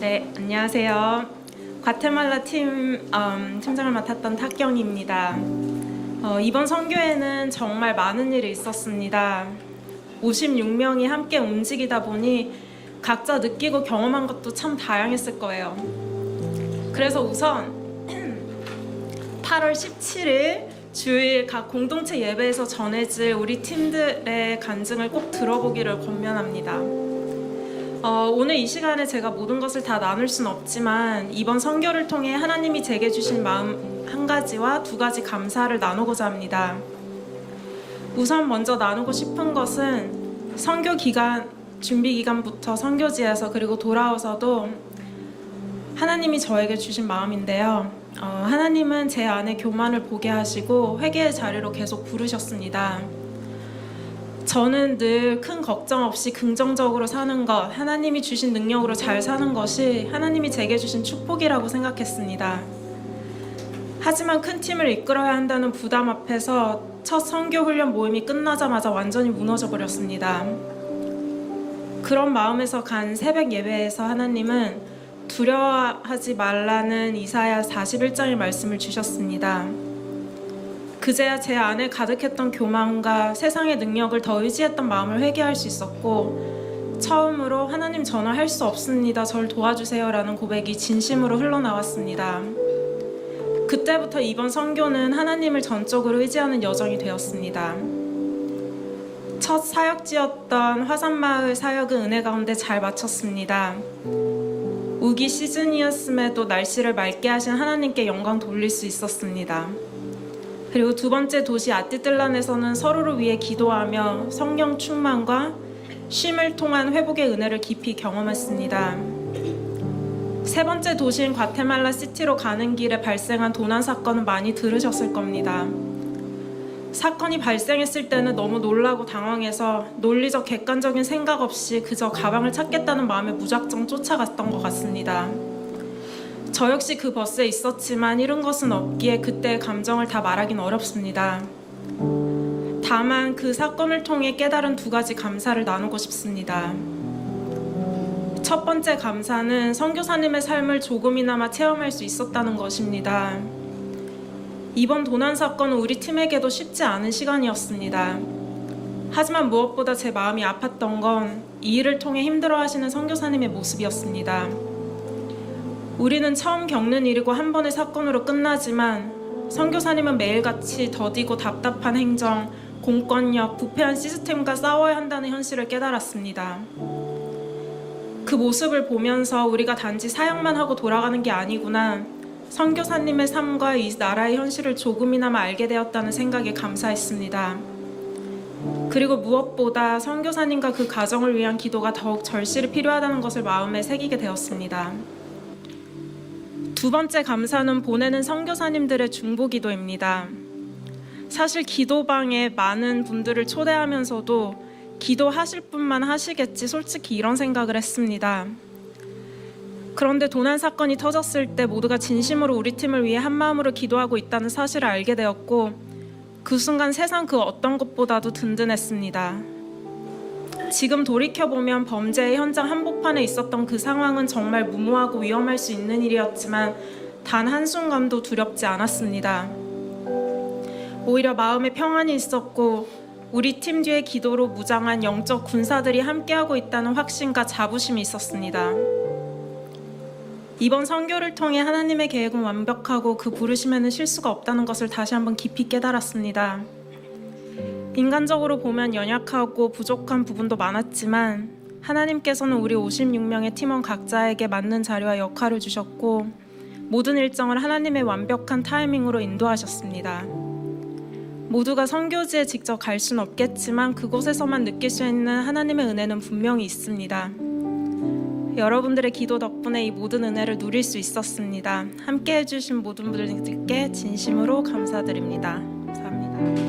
네, 안녕하세요. 과테말라 팀 음, 팀장을 맡았던 탁경입니다. 어, 이번 선교회는 정말 많은 일이 있었습니다. 56명이 함께 움직이다 보니 각자 느끼고 경험한 것도 참 다양했을 거예요. 그래서 우선 8월 17일 주일 각 공동체 예배에서 전해질 우리 팀들의 간증을 꼭 들어보기를 권면합니다. 어, 오늘 이 시간에 제가 모든 것을 다 나눌 순 없지만 이번 선교를 통해 하나님이 제게 주신 마음 한 가지와 두 가지 감사를 나누고자 합니다. 우선 먼저 나누고 싶은 것은 선교 기간 준비 기간부터 선교지에서 그리고 돌아와서도 하나님이 저에게 주신 마음인데요. 어, 하나님은 제 안에 교만을 보게 하시고 회개의 자리로 계속 부르셨습니다. 저는 늘 큰 걱정 없이 긍정적으로 사는 것, 하나님이 주신 능력으로 잘 사는 것이 하나님이 제게 주신 축복이라고 생각했습니다. 하지만 큰 팀을 이끌어야 한다는 부담 앞에서 첫 선교 훈련 모임이 끝나자마자 완전히 무너져 버렸습니다. 그런 마음에서 간 새벽 예배에서 하나님은 두려워하지 말라는 이사야 41장의 말씀을 주셨습니다. 그제야 제 안에 가득했던 교만과 세상의 능력을 더 의지했던 마음을 회개할 수 있었고 처음으로 하나님 저는 할수 없습니다. 절 도와주세요라는 고백이 진심으로 흘러나왔습니다. 그때부터 이번 선교는 하나님을 전적으로 의지하는 여정이 되었습니다. 첫 사역지였던 화산마을 사역은 은혜 가운데 잘 마쳤습니다. 우기 시즌이었음에도 날씨를 맑게 하신 하나님께 영광 돌릴 수 있었습니다. 그리고 두 번째 도시 아티틀란에서는 서로를 위해 기도하며 성령 충만과 쉼을 통한 회복의 은혜를 깊이 경험했습니다. 세 번째 도시인 과테말라 시티로 가는 길에 발생한 도난 사건은 많이 들으셨을 겁니다. 사건이 발생했을 때는 너무 놀라고 당황해서 논리적 객관적인 생각 없이 그저 가방을 찾겠다는 마음에 무작정 쫓아갔던 것 같습니다. 저 역시 그 버스에 있었지만 잃은 것은 없기에 그때의 감정을 다 말하긴 어렵습니다. 다만 그 사건을 통해 깨달은 두 가지 감사를 나누고 싶습니다. 첫 번째 감사는 선교사님의 삶을 조금이나마 체험할 수 있었다는 것입니다. 이번 도난 사건은 우리 팀에게도 쉽지 않은 시간이었습니다. 하지만 무엇보다 제 마음이 아팠던 건 이 일을 통해 힘들어하시는 선교사님의 모습이었습니다. 우리는 처음 겪는 일이고 한 번의 사건으로 끝나지만 선교사님은 매일같이 더디고 답답한 행정, 공권력, 부패한 시스템과 싸워야 한다는 현실을 깨달았습니다. 그 모습을 보면서 우리가 단지 사역만 하고 돌아가는 게 아니구나. 선교사님의 삶과 이 나라의 현실을 조금이나마 알게 되었다는 생각에 감사했습니다. 그리고 무엇보다 선교사님과 그 가정을 위한 기도가 더욱 절실히 필요하다는 것을 마음에 새기게 되었습니다. 두 번째 감사는 보내는 선교사님들의 중보 기도입니다. 사실 기도방에 많은 분들을 초대하면서도 기도하실 분만 하시겠지 솔직히 이런 생각을 했습니다. 그런데 도난 사건이 터졌을 때 모두가 진심으로 우리 팀을 위해 한 마음으로 기도하고 있다는 사실을 알게 되었고 그 순간 세상 그 어떤 것보다도 든든했습니다. 지금 돌이켜보면 범죄의 현장 한복판에 있었던 그 상황은 정말 무모하고 위험할 수 있는 일이었지만 단 한순간도 두렵지 않았습니다. 오히려 마음에 평안이 있었고 우리 팀 뒤에 기도로 무장한 영적 군사들이 함께하고 있다는 확신과 자부심이 있었습니다. 이번 선교를 통해 하나님의 계획은 완벽하고 그 부르심에는 실수가 없다는 것을 다시 한번 깊이 깨달았습니다. 인간적으로 보면 연약하고 부족한 부분도 많았지만 하나님께서는 우리 56명의 팀원 각자에게 맞는 자리와 역할을 주셨고 모든 일정을 하나님의 완벽한 타이밍으로 인도하셨습니다. 모두가 선교지에 직접 갈 수는 없겠지만 그곳에서만 느낄 수 있는 하나님의 은혜는 분명히 있습니다. 여러분들의 기도 덕분에 이 모든 은혜를 누릴 수 있었습니다. 함께 해주신 모든 분들께 진심으로 감사드립니다. 감사합니다.